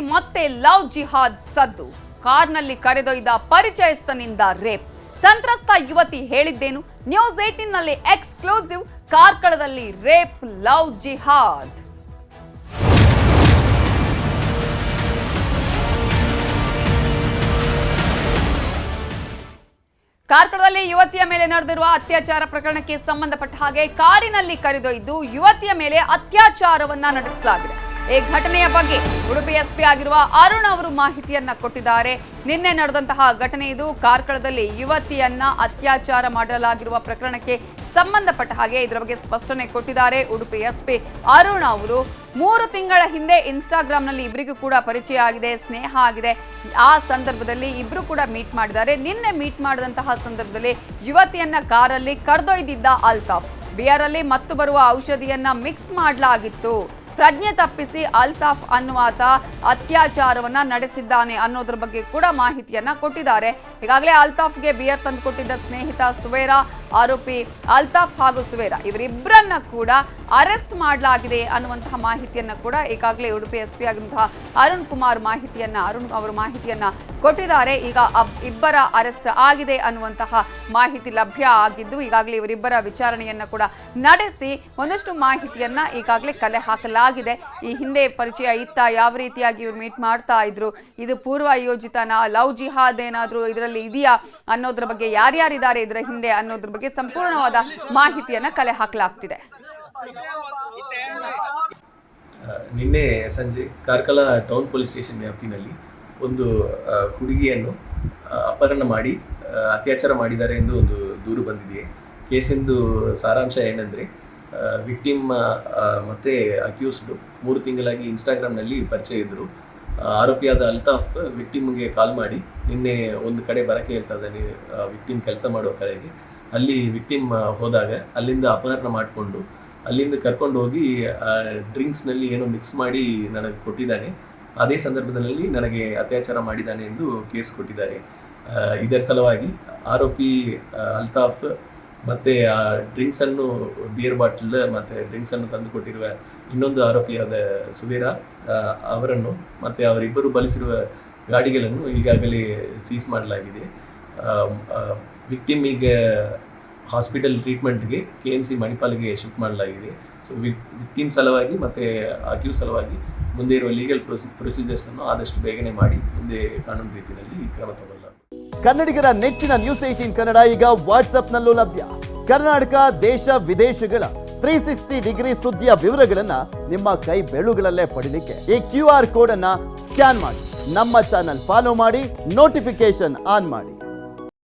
ಮತ್ತೆ ಲವ್ ಜಿಹಾದ್ ಸದ್ದು. ಕಾರ್ನಲ್ಲಿ ಕರೆದೊಯ್ದ ಪರಿಚಯಸ್ಥನಿಂದ ರೇಪ್. ಸಂತ್ರಸ್ತ ಯುವತಿ ಹೇಳಿದ್ದೇನು? ನ್ಯೂಸ್ ಏಟೀನ್ನಲ್ಲಿ ಎಕ್ಸ್ಕ್ಲೂಸಿವ್ ಕಾರ್ಕಳದಲ್ಲಿ ರೇಪ್, ಲವ್ ಜಿಹಾದ್. ಕಾರ್ಕಳದಲ್ಲಿ ಯುವತಿಯ ಮೇಲೆ ನಡೆದಿರುವ ಅತ್ಯಾಚಾರ ಪ್ರಕರಣಕ್ಕೆ ಸಂಬಂಧಪಟ್ಟ ಹಾಗೆ ಕಾರಿನಲ್ಲಿ ಕರೆದೊಯ್ದು ಯುವತಿಯ ಮೇಲೆ ಅತ್ಯಾಚಾರವನ್ನ ನಡೆಸಲಾಗಿದೆ. ಈ ಘಟನೆಯ ಬಗ್ಗೆ ಉಡುಪಿ ಎಸ್ಪಿ ಆಗಿರುವ ಅರುಣ್ ಅವರು ಮಾಹಿತಿಯನ್ನ ಕೊಟ್ಟಿದ್ದಾರೆ. ನಿನ್ನೆ ನಡೆದಂತಹ ಘಟನೆ ಇದು. ಕಾರ್ಕಳದಲ್ಲಿ ಯುವತಿಯನ್ನ ಅತ್ಯಾಚಾರ ಮಾಡಲಾಗಿರುವ ಪ್ರಕರಣಕ್ಕೆ ಸಂಬಂಧಪಟ್ಟ ಹಾಗೆ ಇದರ ಬಗ್ಗೆ ಸ್ಪಷ್ಟನೆ ಕೊಟ್ಟಿದ್ದಾರೆ ಉಡುಪಿ ಎಸ್ಪಿ ಅರುಣ್ ಅವರು. ಮೂರು ತಿಂಗಳ ಹಿಂದೆ ಇನ್ಸ್ಟಾಗ್ರಾಮ್ನಲ್ಲಿ ಇಬ್ಬರಿಗೂ ಕೂಡ ಪರಿಚಯ ಆಗಿದೆ, ಸ್ನೇಹ ಆಗಿದೆ. ಆ ಸಂದರ್ಭದಲ್ಲಿ ಇಬ್ರು ಕೂಡ ಮೀಟ್ ಮಾಡಿದ್ದಾರೆ. ನಿನ್ನೆ ಮೀಟ್ ಮಾಡಿದಂತಹ ಸಂದರ್ಭದಲ್ಲಿ ಯುವತಿಯನ್ನ ಕಾರಲ್ಲಿ ಕರೆದೊಯ್ದಿದ್ದ ಅಲ್ತಾಫ್. ಬಿಯರಲ್ಲಿ ಮತ್ತು ಬರುವ ಔಷಧಿಯನ್ನ ಮಿಕ್ಸ್ ಮಾಡಲಾಗಿತ್ತು. ಪ್ರಜ್ಞೆ ತಪ್ಪಿಸಿ ಅಲ್ತಾಫ್ ಅನ್ನುವಾತ ಅತ್ಯಾಚಾರವನ್ನ ನಡೆಸಿದ್ದಾನೆ ಅನ್ನೋದ್ರ ಬಗ್ಗೆ ಕೂಡ ಮಾಹಿತಿಯನ್ನ ಕೊಟ್ಟಿದ್ದಾರೆ. ಈಗಾಗಲೇ ಅಲ್ತಾಫ್ಗೆ ಬಿಯರ್ ತಂದು ಕೊಟ್ಟಿದ್ದ ಸ್ನೇಹಿತ ಸುವೇರಾ ಆರೋಪಿ ಅಲ್ತಾಫ್ ಹಾಗೂ ಸುವೇರಾ ಇವರಿಬ್ಬರನ್ನ ಕೂಡ ಅರೆಸ್ಟ್ ಮಾಡಲಾಗಿದೆ ಅನ್ನುವಂತಹ ಮಾಹಿತಿಯನ್ನ ಕೂಡ ಈಗಾಗಲೇ ಉಡುಪಿ ಎಸ್ ಪಿ ಆಗಿರುವಂತಹ ಅರುಣ್ ಕುಮಾರ್ ಮಾಹಿತಿಯನ್ನ, ಅರುಣ್ ಅವರು ಮಾಹಿತಿಯನ್ನ ಕೊಟ್ಟಿದ್ದಾರೆ. ಈಗ ಇಬ್ಬರ ಅರೆಸ್ಟ್ ಆಗಿದೆ ಅನ್ನುವಂತಹ ಮಾಹಿತಿ ಲಭ್ಯ ಆಗಿದ್ದು ಈಗಾಗಲೇ ಇವರಿಬ್ಬರ ವಿಚಾರಣೆಯನ್ನ ಕೂಡ ನಡೆಸಿ ಒಂದಷ್ಟು ಮಾಹಿತಿಯನ್ನ ಈಗಾಗಲೇ ಕಲೆ ಹಾಕಲಾಗಿದೆ. ಈ ಹಿಂದೆ ಪರಿಚಯ ಇತ್ತ ಯಾವ ರೀತಿಯಾಗಿ ಇವರು ಮೀಟ್ ಮಾಡ್ತಾ ಇದ್ರು, ಇದು ಪೂರ್ವ ಯೋಜಿತನ ಲವ್ ಜಿಹಾದ್ ಏನಾದ್ರು ಇದರಲ್ಲಿ ಇದೆಯಾ ಅನ್ನೋದ್ರ ಬಗ್ಗೆ ಯಾರ್ಯಾರಿದ್ದಾರೆ ಇದರ ಹಿಂದೆ ಅನ್ನೋದ್ರ ಬಗ್ಗೆ ಸಂಪೂರ್ಣವಾದ ಮಾಹಿತಿಯನ್ನು ಕಲೆ ಹಾಕಲಾಗ್ತಿದೆ. ನಿನ್ನೆ ಸಂಜೆ ಕಾರ್ಕಳ ಟೌನ್ ಪೊಲೀಸ್ ಸ್ಟೇಷನ್ ವ್ಯಾಪ್ತಿನಲ್ಲಿ ಒಂದು ಹುಡುಗಿಯನ್ನು ಅಪಹರಣ ಮಾಡಿ ಅತ್ಯಾಚಾರ ಮಾಡಿದ್ದಾರೆ ಎಂದು ಒಂದು ದೂರು ಬಂದಿದೆ. ಕೇಸಿಂದು ಸಾರಾಂಶ ಏನಂದರೆ ವಿಕ್ಟಿಮ್ ಮತ್ತು ಅಕ್ಯೂಸ್ಡು ಮೂರು ತಿಂಗಳಾಗಿ ಇನ್ಸ್ಟಾಗ್ರಾಮ್ನಲ್ಲಿ ಪರಿಚಯ ಇದ್ದರು ಆರೋಪಿಯಾದ ಅಲ್ತಾಫ್ ವಿಕ್ಟಿಮ್ಗೆ ಕಾಲ್ ಮಾಡಿ, ನಿನ್ನೆ ಒಂದು ಕಡೆ ಬರಕ್ಕೆ ಹೇಳ್ತಾ ಇದ್ದಾನೆ ವಿಕ್ಟಿಮ್ ಕೆಲಸ ಮಾಡುವ ಕಡೆಗೆ. ಅಲ್ಲಿ ವಿಕ್ಟಿಮ್ ಹೋದಾಗ ಅಲ್ಲಿಂದ ಅಪಹರಣ ಮಾಡಿಕೊಂಡು ಅಲ್ಲಿಂದ ಕರ್ಕೊಂಡು ಹೋಗಿ ಡ್ರಿಂಕ್ಸ್ನಲ್ಲಿ ಏನೋ ಮಿಕ್ಸ್ ಮಾಡಿ ನನಗೆ ಕೊಟ್ಟಿದ್ದಾನೆ. ಅದೇ ಸಂದರ್ಭದಲ್ಲಿ ನನಗೆ ಅತ್ಯಾಚಾರ ಮಾಡಿದ್ದಾನೆ ಎಂದು ಕೇಸ್ ಕೊಟ್ಟಿದ್ದಾರೆ. ಇದರ ಸಲುವಾಗಿ ಆರೋಪಿ ಅಲ್ತಾಫ್ ಮತ್ತೆ, ಆ ಡ್ರಿಂಕ್ಸ್ ಅನ್ನು ಬಿಯರ್ ಬಾಟಲ್ ಮತ್ತೆ ಡ್ರಿಂಕ್ಸ್ ಅನ್ನು ತಂದು ಕೊಟ್ಟಿರುವ ಇನ್ನೊಂದು ಆರೋಪಿಯಾದ ಸುವೀರ ಅವರನ್ನು ಮತ್ತೆ ಅವರಿಬ್ಬರು ಬಳಸಿರುವ ಗಾಡಿಗಳನ್ನು ಈಗಾಗಲೇ ಸೀಸ್ ಮಾಡಲಾಗಿದೆ. ವಿಕ್ಟಿಮ್ ಈಗ ಹಾಸ್ಪಿಟಲ್ ಟ್ರೀಟ್ಮೆಂಟ್ಗೆ ಕೆ ಎಂ ಸಿ ಮಣಿಪಾಲ್ಗೆ ಶಿಫ್ಟ್ ಮಾಡಲಾಗಿದೆ. ಸೊ ವಿಕ್ಟಿಮ್ ಸಲುವಾಗಿ ಮತ್ತು ಅಕ್ಯೂ ಸಲುವಾಗಿ ಮುಂದೆ ಇರುವ ಲೀಗಲ್ ಪ್ರೊಸಿ ಪ್ರೊಸೀಜರ್ಸನ್ನು ಆದಷ್ಟು ಬೇಗನೆ ಮಾಡಿ ಮುಂದೆ ಕಾನೂನು ರೀತಿಯಲ್ಲಿ ಕ್ರಮ ತಗೊಳ್ಳಲಾಗುತ್ತದೆ ಕನ್ನಡಿಗರ ನೆಚ್ಚಿನ ನ್ಯೂಸ್ ಏಟೀನ್ ಕನ್ನಡ ಈಗ ವಾಟ್ಸ್ಆಪ್ನಲ್ಲೂ ಲಭ್ಯ. ಕರ್ನಾಟಕ, ದೇಶ, ವಿದೇಶಗಳ ತ್ರೀ ಸಿಕ್ಸ್ಟಿ ಡಿಗ್ರಿ ಸುದ್ದಿಯ ವಿವರಗಳನ್ನ ನಿಮ್ಮ ಕೈ ಬೆಳುಗಳಲ್ಲೇ ಪಡಿಲಿಕ್ಕೆ ಈ ಕ್ಯೂ ಆರ್ ಕೋಡ್ ಅನ್ನ ಸ್ಕ್ಯಾನ್ ಮಾಡಿ. ನಮ್ಮ ಚಾನಲ್ ಫಾಲೋ ಮಾಡಿ ನೋಟಿಫಿಕೇಶನ್ ಆನ್ ಮಾಡಿ.